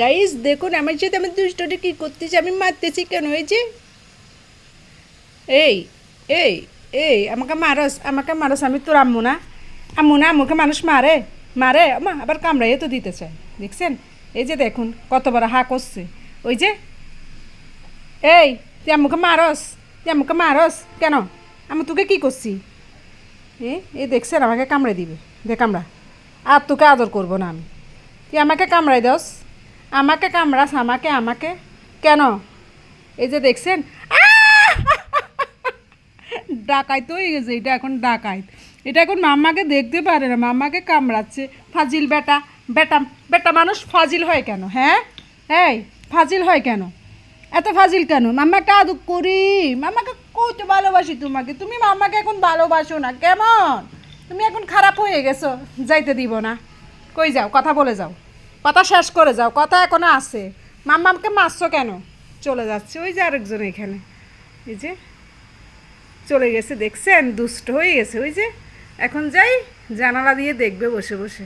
Guys দেখুন, আমার সাথে আমার দুষ্টটা কী করতেছে? আমি মারতেছি কেন? যে। এই এই এই, আমাকে মারস আমাকে মারস, আমি তোর আম্মু না। আম্মু না, আম্মুকে মানুষ মারে মারে। মা আবার কামড়াইয়ে তো দিতে চায় দেখছেন? এই যে দেখুন, কত বড় হা করছে। ওই যে। এই, তুই আম্মুকে মারস, তুই আম্মুকে মারস, কেন? আমি তোকে কী করছি? এ এই দেখছেন, আমাকে কামড়ে দিবে। দে, কামড়া। আর তোকে আদর করব না আমি। তুই আমাকে কামড়াই দস। আমাকে কামড়াস, আমাকে আমাকে। কেন? এই যে দেখছেন? আহ! ডাকাইত হয়ে গেছে, এটা এখন ডাকাইত। এটা এখন মাম্মাকে দেখতে পারে না, মাম্মাকে কামড়াচ্ছে। ফাজিল বেটা বেটা বেটা মানুষ ফাজিল হয় কেন হ্যাঁ? এই, ফাজিল হয় কেন? এত ফাজিল কেন? মাম্মাকে আদুক করি? মাম্মাকে কত ভালোবাসি তোমাকে। তুমি মাম্মাকে এখন ভালোবাসো না, কেমন? তুমি এখন খারাপ হয়ে গেছো, যাইতে দিব না। কই যাও, কথা বলে যাও। কথা শেষ করে যাও, কথা এখনও আছে। মাম্মামকে মারছো কেন? চলে যাচ্ছে, ওই যে আরেকজন এখানে। এই যে, চলে গেছে, দেখছেন? দুষ্ট হয়ে গেছে, ওই যে। এখন যাই, জানালা দিয়ে দেখবে বসে বসে।